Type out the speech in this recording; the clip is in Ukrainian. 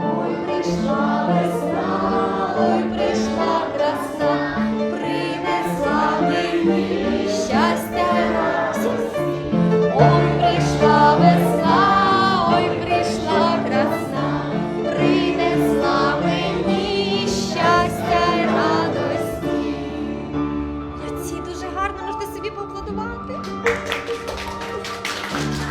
Ой, прийшла.